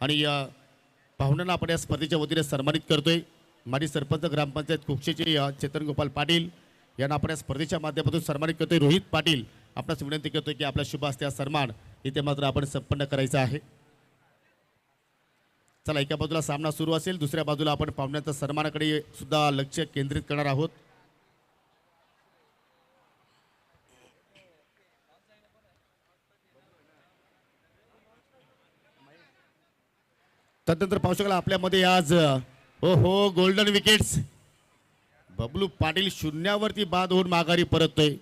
आणि पाहुण्यांना आपण या स्पर्धेच्या वतीने सन्मानित करतोय. माजी सरपंच ग्रामपंचायत कुक्षेचे चेतन गोपाल पाटील यांना आपण या स्पर्धेच्या माध्यमातून सन्मानित करतोय. रोहित पाटील आपणास विनंती करतोय की आपल्या शुभ हस्ते सन्मान इथे मात्र आपण संपन्न करायचा आहे. चला एका बाजूला सामना सुरू असेल. दुसऱ्या बाजूला आपण पाहुण्याचा सन्मानाकडे सुद्धा लक्ष केंद्रित करणार आहोत. तदनंतर पाहू शकाल आपल्यामध्ये आज हो हो गोल्डन विकेट्स बबलू पाटील शून्यावरती बाद होऊन माघारी परततोय.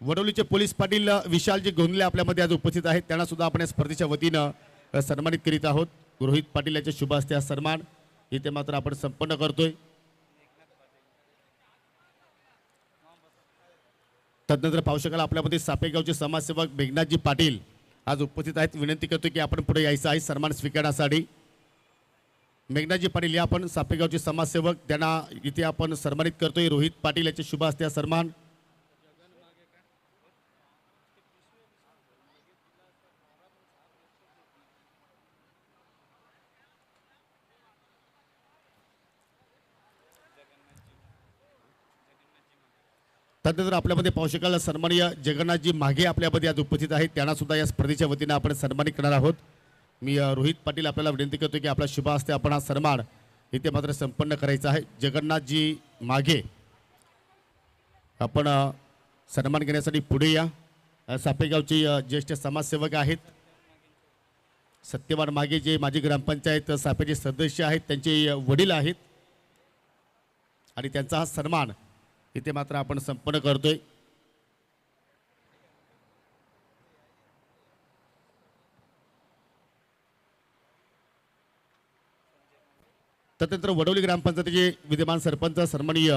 वडोलीचे पोलीस पाटील विशालजी गोंधले आपल्यामध्ये आज उपस्थित आहेत. त्यांना सुद्धा आपण या स्पर्धेच्या वतीनं सन्मानित करीत आहोत. रोहित पाटील यांच्या शुभ हस्ते हा सन्मान. इथे मात्र आपण संपन्न करतोय. तदनंतर पाहू शकाल आपल्यामध्ये सापेगावचे समाजसेवक मेघनाथजी पाटील आज उपस्थित आहेत. विनंती करतो की आपण पुढे यायचं आहे. सन्मान स्वीकारण्यासाठी. मेघनाजी पाटील या आपण सापेगावचे समाजसेवक त्यांना इथे आपण सन्मानित करतोय. रोहित पाटील याचे शुभ हस्ते सन्मान. त्यानंतर आपल्यामध्ये पाहू शकाल सन्मानीय जगन्नाथजी माघे आपल्यामध्ये आज उपस्थित आहेत. त्यांना सुद्धा या स्पर्धेच्या वतीनं आपण सन्मानित करणार आहोत. मी रोहित पाटील आपल्याला विनंती करतो की आपला शुभ असते आपण हा सन्मान इथे मात्र संपन्न करायचा आहे. जगन्नाथजी मागे. आपण सन्मान घेण्यासाठी पुढे या. सापेगावचे ज्येष्ठ समाजसेवक आहेत. सत्यवान मागे जे माजी ग्रामपंचायत सापेचे सदस्य आहेत त्यांचे वडील आहेत. आणि त्यांचा हा सन्मान इथे मात्र आपण संपन्न करतोय. तदनंतर वडोली ग्रामपंचायतीचे विद्यमान सरपंच सन्माननीय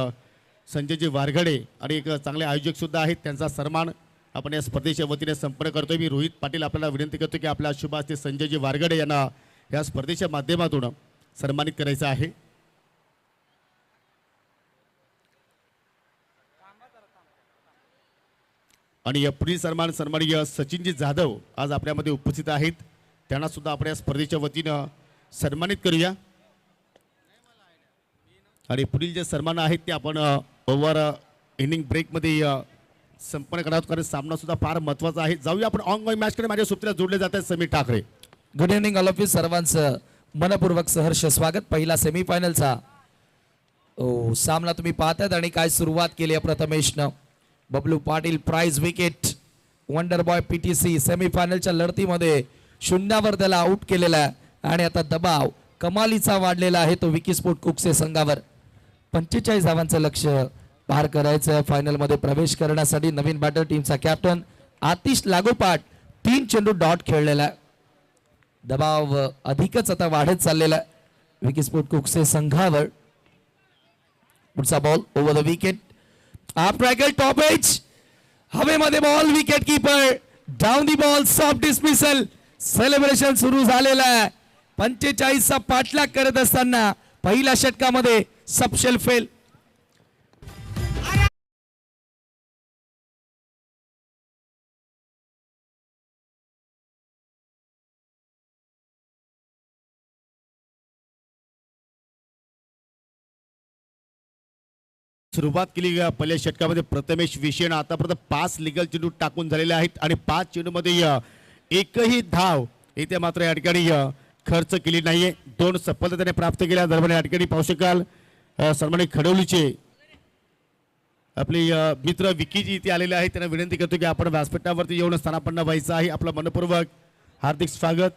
संजयजी वारघडे आणि एक चांगले आयोजकसुद्धा आहेत. त्यांचा सन्मान आपण या स्पर्धेच्या वतीने संपर्क करतोय. मी रोहित पाटील आपल्याला विनंती करतो की आपल्या शुभ हस्ते संजयजी वारघडे यांना या स्पर्धेच्या माध्यमातून सन्मानित करायचं आहे. आणि या पुढील सन्मान सन्माननीय सचिनजी जाधव आज आपल्यामध्ये उपस्थित आहेत. त्यांना सुद्धा आपण या स्पर्धेच्या वतीनं सन्मानित करूया. आणि पुढील जे सन्मान आहेत ते आपण ओव्हर इनिंग ब्रेकमध्ये संपन्न करणार आहोत कारण सामना सुद्धा फार महत्त्वाचा आहे. जाऊया आपण ऑन मॅचकडे माझ्या सुप्रीला जोडले जात आहेत Sameer Thackeray. Good evening all of you सर्वांचं मनपूर्वक सहर्ष स्वागत. पहिला सेमीफायनलचा ओ सामना तुम्ही पाहतात आणि काय सुरुवात केली आहे प्रथमेशनं. Bablu Patil prize wicket wonder boy P T C सेमीफायनलच्या लढतीमध्ये शून्यावर त्याला आऊट केलेला आहे. आणि आता दबाव कमालीचा वाढलेला आहे तो विकी स्पोर्ट कुकसे संघावर. पंचेचाळीस धावांचं लक्ष पार करायचं. फायनलमध्ये प्रवेश करण्यासाठी नवीन बॅटर टीमचा कॅप्टन आतिश लागोपाठ तीन चेंडू डॉट खेळलेला. दबाव अधिकच आता वाढत चाललेला आहे. कुकसे संघावर. पुढचा बॉल ओव्हर द विकेट आप ट्रॅकल टॉप एच हवेमध्ये ball wicket keeper down the ball soft dismissal celebration सुरू झालेलं आहे. पंचेचाळीसचा पाठलाग करत असताना पहिल्या षटकामध्ये सबशेल फेल सुरुवात केली पहिल्या षटकामध्ये. प्रथमेश विषयनं आतापर्यंत पाच लिगल चेंडू टाकून झालेले आहेत आणि पाच चेंडूमध्ये एकही धाव इथे मात्र या ठिकाणी खर्च केली नाहीये. दोन सफलता त्याने प्राप्त केल्या. दरम्यान या ठिकाणी पाहू शकाल. सन्मानित खडवलीचे आपले मित्र विकीजी इथे आलेले आहेत. त्यांना विनंती करतो की आपण व्यासपीठावरती येऊन स्थानापन्न व्हायचं आहे. आपलं मनपूर्वक हार्दिक स्वागत.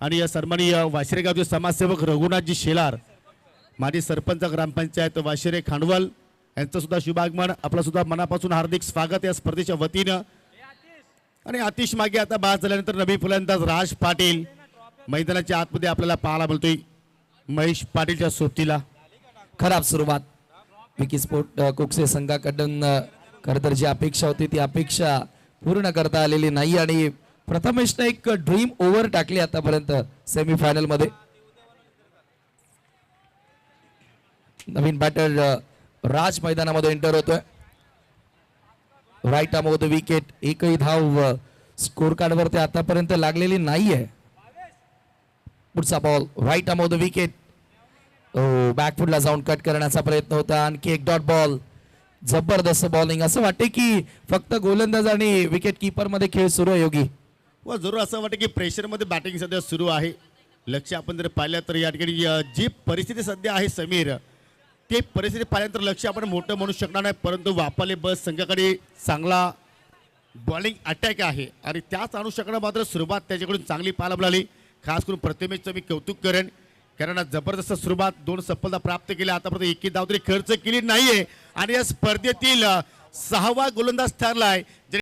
आणि या सरमनी वाशिरे गावचे समाजसेवक रघुनाथजी शेलार माजी सरपंच ग्रामपंचायत वाशिरे खांडवल यांचं सुद्धा शुभागमन. आपलं सुद्धा मनापासून हार्दिक स्वागत या स्पर्धेच्या वतीनं. आणि अतिश मागे आता बाद झाल्यानंतर नवी फुलंदाज राज पाटील मैदानाच्या आतमध्ये आपल्याला पाहायला मिळतोय. महेश पाटीलच्या सोबतीला. खराब सुरुवात. विकी स्पोर्ट अ, कुकसे संघाकडून खरंतर खरं तर जी अपेक्षा होती ती अपेक्षा पूर्ण करता आलेली नाही आणि प्रथमेशनं एक ड्रीम ओव्हर टाकली आतापर्यंत सेमीफायनलमध्ये नवीन बॅटर राज मैदानामध्ये एंटर होतोय. राईट आम द विकेट एकही धाव स्कोर कार्डवरती आतापर्यंत लागलेली नाहीये. पुढचा ball right arm the wicket बॅकफुटला जाऊन कट करण्याचा प्रयत्न होता. आणखी एक डॉट बॉल जबरदस्त बॉलिंग असं वाटते की फक्त गोलंदाज आणि विकेट किपरमध्ये खेळ सुरू आहे योगी? व जरूर असं वाटतं की प्रेशरमध्ये बॅटिंग सध्या सुरू आहे. लक्ष आपण जर पाहिलं तर या ठिकाणी जी परिस्थिती सध्या आहे समीर ते परिस्थिती पाहिल्यानंतर लक्ष आपण मोठं म्हणू शकणार नाही. परंतु वापाले बस संघाकडे चांगला बॉलिंग अटॅक आहे. आणि त्याच अनुषंगानं मात्र सुरुवात त्याच्याकडून चांगली पाहायला मिळाली. खास करून प्रथमेशचं मी कौतुक करेन. कारण जबरदस्त सुरुवात दोन सफलता प्राप्त केल्या. आतापर्यंत एकी धाव तरी खर्च केली नाहीये. आणि या स्पर्धेतील सहावा गोलंदाज ठरलाय.